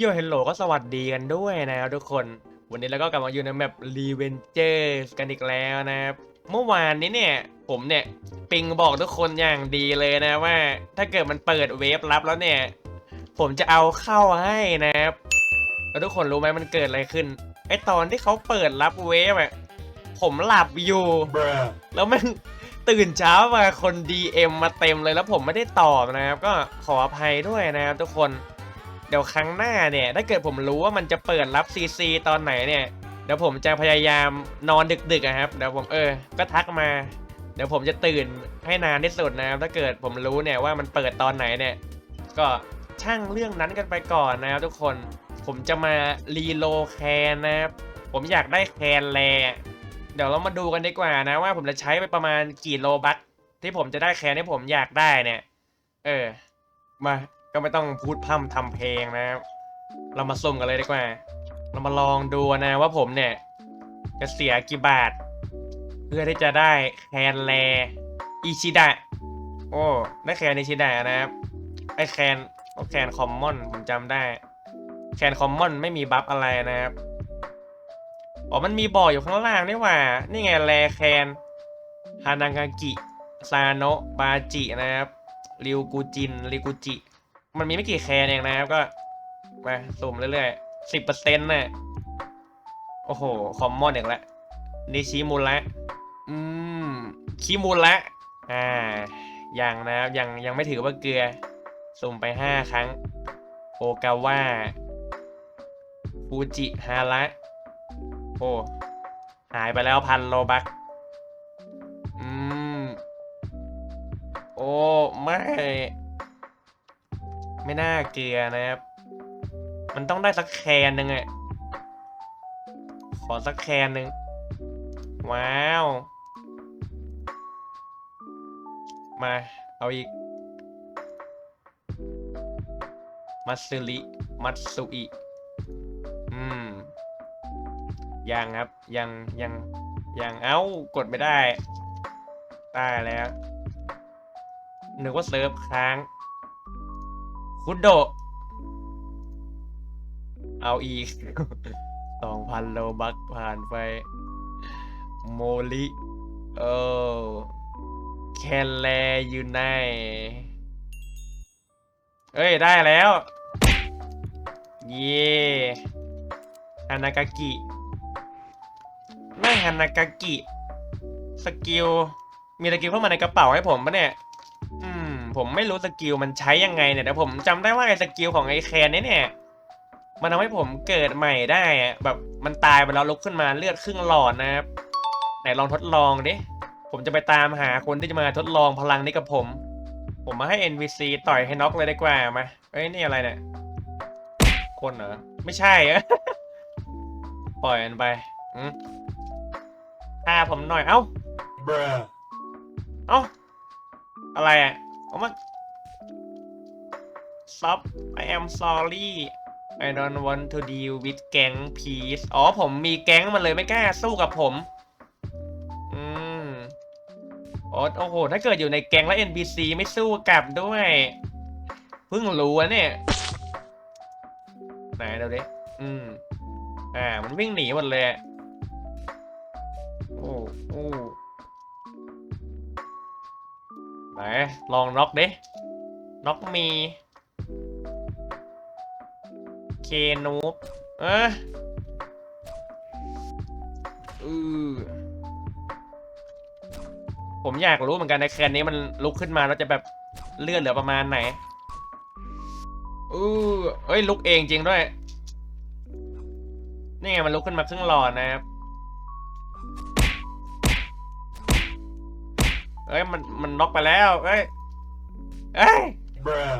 โยเฮลโลก็สวัสดีกันด้วยนะครับทุกคน วันนี้เราก็กลับมาอยู่ในแมป Revengers กันอีกแล้วนะครับ เมื่อวานนี้เนี่ย ผมเนี่ย ปิงบอกทุกคนอย่างดีเลยนะว่า ถ้าเกิดมันเปิดเวฟลับแล้วเนี่ย ผมจะเอาเข้าให้นะครับ แล้วทุกคนรู้ไหมมันเกิดอะไรขึ้น ไอตอนที่เขาเปิดรับเวฟอะผมหลับอยู่ แล้วมันตื่นเช้ามาคน DM มาเต็มเลยแล้วผมไม่ได้ตอบนะครับ ก็ขออภัยด้วยนะครับทุกคน เดี๋ยวครั้งหน้าเนี่ย ถ้าเกิดผมรู้ว่ามันจะเปิดรับ CC ตอนไหนเนี่ย เดี๋ยวผมจะพยายามนอนดึกๆอะครับ เดี๋ยวผมเออ ก็ทักมา เดี๋ยวผมจะตื่นให้นานที่สุดนะครับ ถ้าเกิดผมรู้เนี่ยว่ามันเปิดตอนไหนเนี่ย ก็ช่างเรื่องนั้นกันไปก่อนนะครับทุกคน ผมจะมารีโลแคนนะครับ ผมอยากได้แคนแลเดี๋ยวเรามาดูกันดีกว่านะว่าผมจะใช้ไปประมาณกี่โลบัคที่ผมจะได้แคนที่ผมอยากได้เนี่ย เออ มา ก็ไม่ต้องพูดพร่ำทำเพลงนะครับ เรามาสุ่มกันเลยดีกว่า เรามาลองดูนะว่าผมเนี่ย จะเสียกี่บาท เพื่อที่จะได้แคนแลอิชิดะ โอ้ได้แคนอิชิดะนะครับ ไอแคนแคนคอมมอนผมจำได้ แคนคอมมอนไม่มีบัฟอะไรนะครับ อ๋อมันมีบ่ออยู่ข้างล่างนี่ว่า นี่ไงแลแคนฮานางากิซาโนะบาจินะครับริวกูจินริกูจิ มันมีไม่กี่แคนเองนะครับก็มาสุ่มเรื่อยๆสิบเปอร์เซ็นต์น่ะ โอ้โห คอมมอนอีกแล้วนิชิมุระอืมคิมุระอ่ายังนะครับยังยังไม่ถือว่าเกลือ สุ่มไปห้าครั้ง โอกาวะฟูจิฮาระโอ้หายไปแล้วพันโลบักอืม โอ้ ไม่ ไม่น่าเกลือนะครับ มันต้องได้สักแคนหนึ่งอะขอสักแคนหนึ่งว้าว มา เอาอีก มัตสึริมัตสุอิ อืม ยังครับ ยัง ยัง ยังเอ้ากดไม่ได้ได้แล้วนึกว่าเซิร์ฟค้าง คุดโด เอาอีกสองพันโลบักผ่านไป โมลิเออแคนแลอยู่ไหนเอ้ย ได้แล้ว เย่ฮานากากิไม่ฮานากากิ สกิล มีสกิลเข้ามาในกระเป๋าให้ผมปะเนี่ย ผมไม่รู้สกิลมันใช้ยังไงเนี่ยแต่ผมจำได้ว่าไอ้สกิลของไอ้แคนนี่เนี่ยมันทำให้ผมเกิดใหม่ได้แบบมันตายไปแล้วลุกขึ้นมาเลือดครึ่งหลอดนะครับไหนลองทดลองดิผมจะไปตามหาคนที่จะมาทดลองพลังนี้กับผม ผมมาให้ NPC ต่อยให้น็อกเลยดีกว่ามาเอ้ยนี่อะไรเนี่ยคนเหรอไม่ใช่อะปล่อยมันไปอืมฆ่าผมหน่อยเอ้าเอ้าอะไรอะ เอามา Stop I am sorry I don't want to deal with gang please อ๋อ ผมมีแก๊งมันเลยไม่กล้าสู้กับผม อืมอ๋อโอ้โห ถ้าเกิดอยู่ในแก๊งแล้ว NPC ไม่สู้กลับด้วย เพิ่งรู้อะเนี่ย ไหนเดี๋ยวดิ อืม อ่า มันวิ่งหนีหมดเลย ลองน็อกดิน็อกมีเคนูบเอะอือผมอยากรู้เหมือนกันในแคนนี้มันลุกขึ้นมาแล้วจะแบบเลือดเหลือประมาณไหนอือเอ้ยลุกเองจริงด้วย นี่ไงมันลุกขึ้นมาครึ่งหลอดนะครับ เอ้ยมันมันน็อกไปแล้ว เอ้ยเอ้ย Bruh.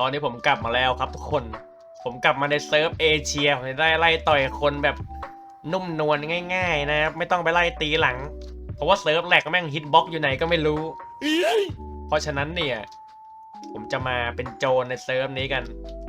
ตอนนี้ผมกลับมาแล้วครับทุกคน ผมกลับมาในเซิร์ฟเอเชียผมจะได้ไล่ต่อยคนแบบนุ่มนวลง่ายๆนะครับ ไม่ต้องไปไล่ตีหลัง เพราะว่าเซิร์ฟแหลกแม่งฮิตบ็อกอยู่ไหนก็ไม่รู้ เพราะฉะนั้นเนี่ย ผมจะมาเป็นโจรในเซิร์ฟนี้กัน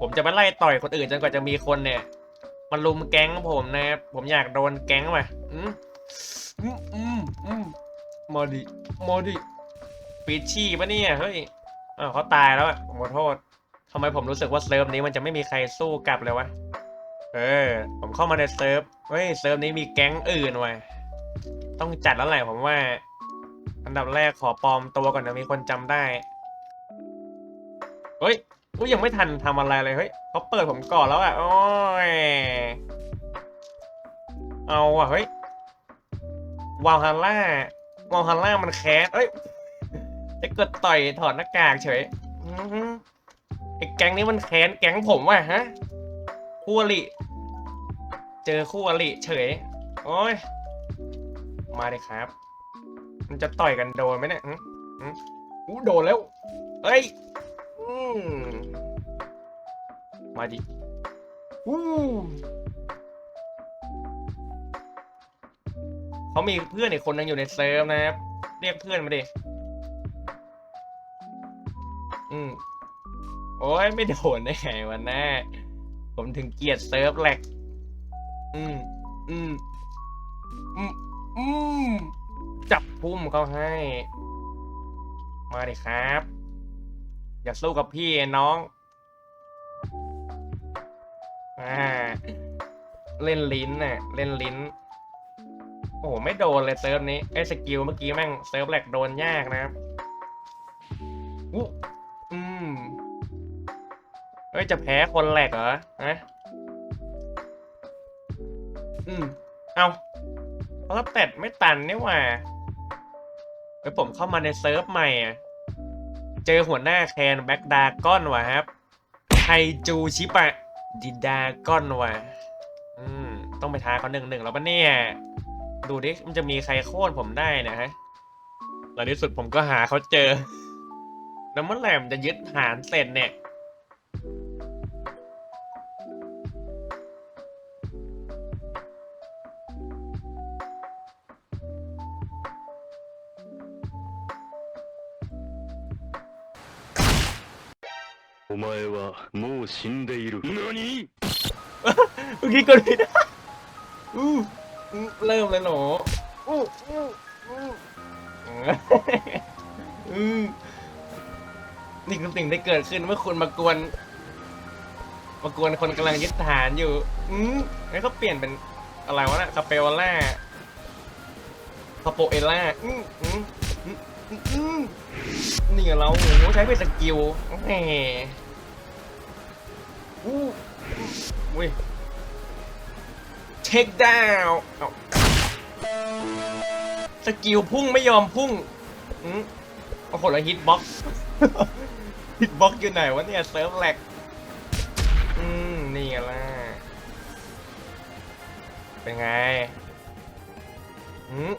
ผมจะไปไล่ต่อยคนอื่นจนกว่าจะมีคนเนี่ยมาลุมแก๊งผมนะครับ ผมอยากโดนแก๊งว่ะอืมอืมอืมอื มมาดิมาดิปีชี่ปะเนี่ยเฮ้ยอ้าวเขาตายแล้วอะขอโทษทำไมผมรู้สึกว่าเซิร์ฟนี้มันจะไม่มีใครสู้กลับเลยวะ เออ ผมเข้ามาในเซิร์ฟ เฮ้ย เซิร์ฟนี้มีแก๊งอื่นว่ะ ต้องจัดแล้วแหละผมว่า อันดับแรกขอปลอมตัวก่อนนะมีคนจำได้ เฮ้ยกูยังไม่ทันทำอะไรเลยเฮ้ยเขาเปิดผมก่อนแล้วอะ โอ้ย เอาอะเฮ้ย วาลฮาร่า วาลฮาร่ามันแคสเอ้ยจะกดต่อยถอดหน้ากากเฉยอื้อหือไอ้แก๊งนี้มันแค้นแก๊งผมว่ะฮะคู่อริเจอคู่อริเฉย โอ้ย มาเลยครับ มันจะต่อยกันโดนไหมเนี่ยอืออู้โดนแล้วเฮ้ย อืมมาดิอู้ เขามีเพื่อนอีกคนนึงอยู่ในเซิร์ฟนะครับ เรียกเพื่อนมาดิ อืม โอ้ยไม่โดนได้ไงวันหน้า ผมถึงเกลียดเซิร์ฟแหลก อืม อืม อืม อืม จับพุ่มเขาให้ มาดิครับ อย่าสู้กับพี่น้อง อ่า เล่นลิ้นน่ะ เล่นลิ้น อ้โห ไม่โดนเลยเซิร์ฟนี้ไอ้สกิลเมื่อกี้แม่งเซิร์ฟแหลกโดนยากนะครับอู้อืมเฮ้ย จะแพ้คนแหลกเหรอฮะอืม เอาเขาก็แตดไม่ตันนี่หว่าเฮ้ยผมเข้ามาในเซิร์ฟใหม่อะเจอหัวหน้าแคนแบ็กดาก้อนว่ะครับไฮจูชิปะดิดาก้อนว่ะ อืม ต้องไปท้าเขาหนึ่งหนึ่งแล้วปะเนี่ย ดูดิ มันจะมีใครโค่นผมได้เนะฮะแล้วในที่สุดผมก็หาเขาเจอ แล้วเมื่อไหร่มันจะยึดฐานเสร็จเนี่ย お前はもう死んでいる。何 เมื่อกี้กดผิดอู้อู้ เริ่มเลยเหรออู้อู้อู้อืมนี่คือสิ่งที่เกิดขึ้นเมื่อคุณมากวน มากวนคนกำลังยึดฐานอยู่ อืมงั้นเขาเปลี่ยนเป็นอะไรวะน่ะคาเปโอล่าคาโปเอล่าอืมอืมอืมอืมอืมนี่เราโอ้โหใช้เป็นสกิลแหมอู้อุ้ย เช็คดาวสกิลพุ่งไม่ยอมพุ่งอืมโอ้โหแล้วฮิตบ็อกฮิตบ็อกอยู่ไหนวะเนี่ยเซิร์ฟแลกอืมนี่ไงล่ะเป็นไงอืม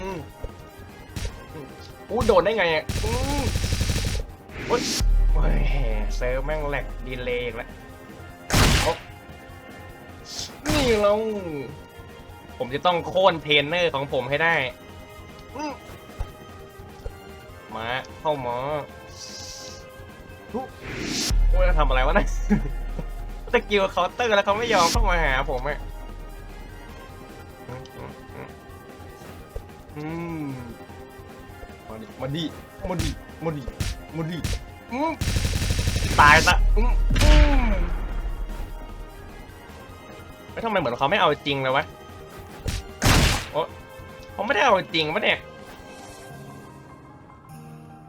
อืมอู้โดนได้ไงอะอืมโอ๊ยโอ้ยเซิร์ฟแม่งแหลกดีเลยอีกแล้ว เรา ผมจะต้องโค่นเทรนเนอร์ของผมให้ได้อืมมาเข้ามาทุโอ้ยทำอะไรวะนะตะกิวเคาน์เตอร์แล้วเขาไม่ยอมเข้ามาหาผมอะอืมอืมอืมอืมมาดิมาดิมาดิมาดิมาดิอืมตายซะ อืมอืมแล้วทำไมเหมือนเขาไม่เอาจริงเลยวะโอ้เขาไม่ได้เอาจริงปะเนี่ย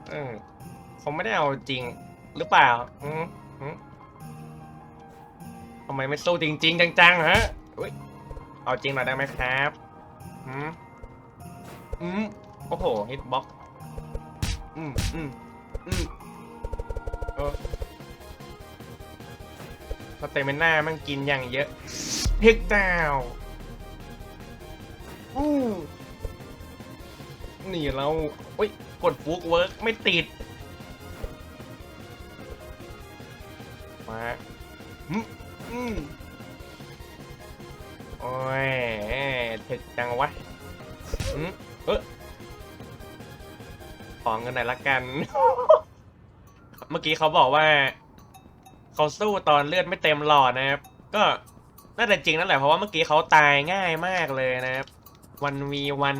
เออเขาไม่ได้เอาจริงหรือเปล่าอืมอืมทำไมไม่สู้จริง ๆ จังๆฮะอุ๊ยเอาจริงหน่อยได้ไหมครับอืมอืมโอ้โหฮิตบ็อกอืมอืมอืมเออสเตมิน่ามันกินอย่างเยอะ เทคดาวอู้นี่เราอุ้ย กดฟุกเวิร์กไม่ติด มาอืมอืมโอ้ยถึกจังวะอืมเออขอเงินหน่อยละกัน เมื่อกี้เขาบอกว่า เขาสู้ตอนเลือดไม่เต็มหลอดนะครับ ก็ น่าจะจริงนั่นแหละเพราะว่าเมื่อกี้เขาตายง่ายมากเลยนะครับวันวีวัน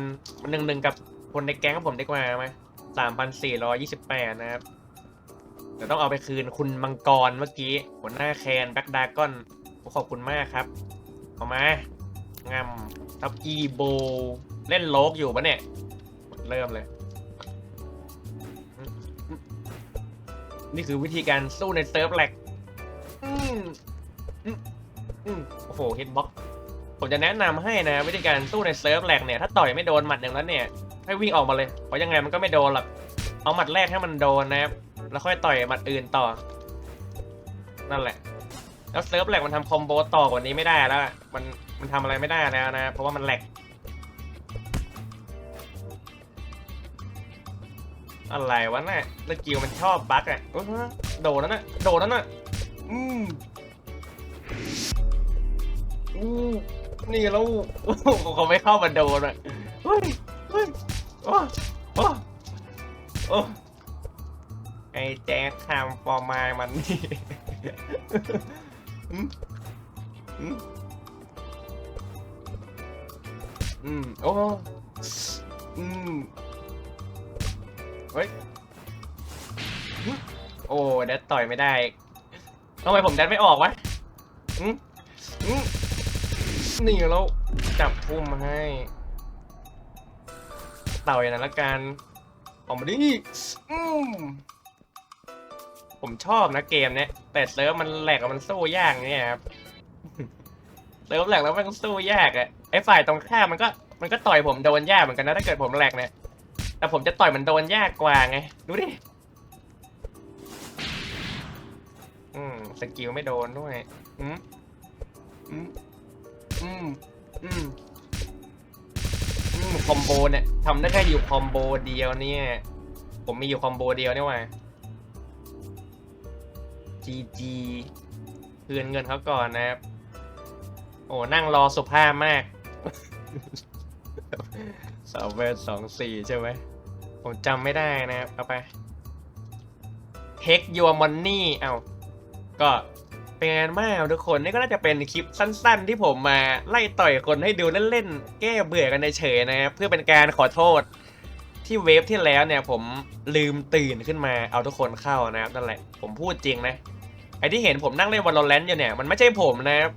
หนึ่งหนึ่งกับคนในแก๊งของผมดีกว่าไหมสามพันสี่ร้อยยี่สิบแปดนะครับเดี๋ยวต้องเอาไปคืนคุณมังกรเมื่อกี้หัวหน้าแคนแบ็กดากอนขอบคุณมากครับเอามางำทับอีโบ เล่นโลกอยู่ปะเนี่ยเริ่มเลย นี่คือวิธีการสู้ในเซิร์ฟแหลกอืม โอ้โหฮิตบ็อกผมจะแนะนำให้นะ วิธีการสู้ในเซิร์ฟแหลกเนี่ยถ้าต่อยไม่โดนหมัดอย่างนั้นเนี่ย ให้วิ่งออกมาเลย เพราะยังไงมันก็ไม่โดนหรอกเอาหมัดแรกให้มันโดนนะครับแล้วค่อยต่อยหมัดอื่นต่อ นั่นแหละ แล้วเซิร์ฟแหลกมันทำคอมโบต่อกว่านี้ไม่ได้แล้วมันมันทำอะไรไม่ได้แล้วนะ เพราะว่ามันแหลกอะไรวะน่ะสกิลมันชอบบั๊กอะโดนนั่นน่ะโดนนั่นน่ะอืม อู้นี่แล้วเขาไม่เข้ามาโดนอะเฮ้ยเฮ้ยโอ้โอ้โอ้ไอ้แจ๊คคามฟอร์มายมันนี่อืมอืมอืมโอ้อืมเฮ้ยโอ้เดดต่อยไม่ได้ทำไมผมแดดไม่ออกวะอืมอืม นี่แล้วจับพุ่มให้ เต่อยนะละกันออกมาดิอืมผมชอบนะเกมเนี้ยแต่เซิร์ฟมันแหลกมันสู้ยากเนี่ยครับเซิร์ฟแหลกแล้วมันสู้ยากอะไอฝ่ายตรงข้ามมันก็มันก็ต่อยผมโดนยากเหมือนกันนะถ้าเกิดผมแหลกเนี่ยแต่ผมจะต่อยมันโดนยากกว่าไงดูดิอืมสกิลไม่โดนด้วยอืมอืม อืมอืมอืมคอมโบเนี่ยทำได้แค่อยู่คอมโบเดียวเนี่ย ผมมีอยู่คอมโบเดียวเนี่ยว่ะ GG คืนเงินเขาก่อนนะครับ โอ้นั่งรอสุภาพมากสาวเวทสองสี่ใช่ไหม ผมจำไม่ได้นะครับ เอาไป Take your money เอา ก็ เป็นไงมากทุกคนนี่ก็น่าจะเป็นคลิปสั้น ๆ ที่ผมมาไล่ต่อยคนให้ดูเล่นๆแก้เบื่อกันเฉยๆนะครับเพื่อเป็นการขอโทษ ที่เวฟที่แล้วเนี่ยผมลืมตื่นขึ้นมาเอาทุกคนเข้านะครับนั่นแหละผมพูดจริงนะไอที่เห็นผมนั่งเล่นวอลเลนอยู่เนี่ยมันไม่ใช่ผมนะครับ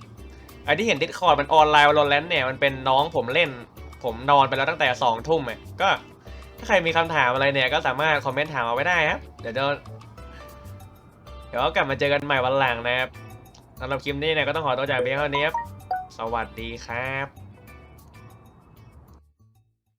ไอที่เห็นดิสคอร์ดมันออนไลน์วอลเลนเนี่ยมันเป็นน้องผมเล่น ผมนอนไปแล้วตั้งแต่สองทุ่มก็ถ้าใครมีคำถามอะไรเนี่ยก็สามารถคอมเมนต์ถามเอาไว้ได้ครับเดี๋ยวเดี๋ยวเดี๋ยวกลับมาเจอกันใหม่วันหลังนะครับ สำหรับคลิปนี้เนี่ยก็ต้องขอตัวจากเพียงเท่านี้ครับสวัสดีครับ